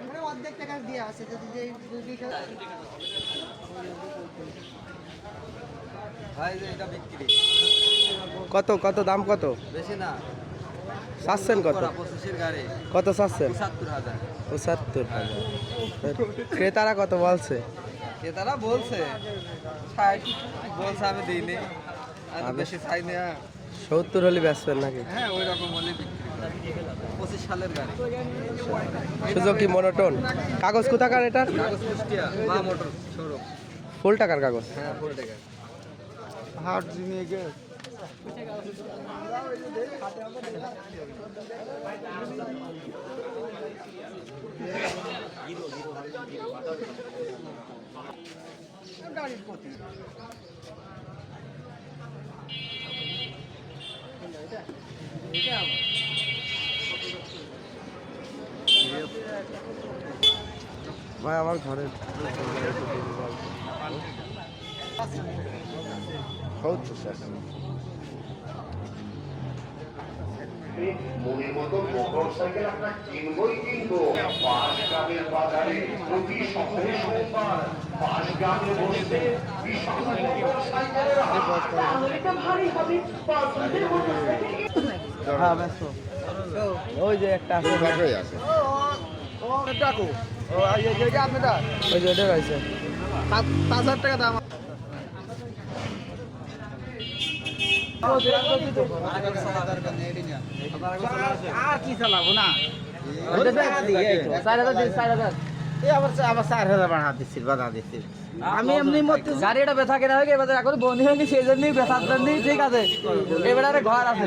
মানে অর্ধেক টাকা দিয়ে যদি কত কত দাম কত বেশি না চাচ্ছেন কত? কত চাচ্ছেন পঁচাত্তর হাজার। ক্রেতারা কত বলছে? ক্রেতারা বলছে বলছে আমি দিইনি। আমি- বেশি চাই না সত্তর হলে বেচবেন নাকি? হ্যাঁ ওই রকম হলে পঁচিশ সালের গাড়ি। সুজুকি মনোটন। কাগজ কোথাকার এটার? কাগজ কুষ্টিয়া মা মোটর শোরুম। ফুল টাকার কাগজ। হ্যাঁ ফুল টাকা হাট নিয়ে গে গাড়ির প্রতি ভাই আমার ঘরে সত্তর স্যার মনের মতো মোটর সাইকেল আপনার কিনবই কিনবো পাঁচ বাজারে প্রতি সপ্তাহে সোমবার পাঁচ বসতে বিশাল মোটর সাইকেলের তাহলে তো ভারী হবে পছন্দের মোটর সাইকেল হ্যাঁ ব্যস্ত ওই যে একটা আছে ও ডাকো যে আপনারা ওই যে ওটা রয়েছে পাঁচ হাজার টাকা দাম আর কি চালাবো না আমি এমনি গাড়িটা ব্যথা কেনা হয়ে গেছে বন্ধু হয়নি সেই জন্যই ব্যথার জন্যই ঠিক আছে এবারে ঘর আছে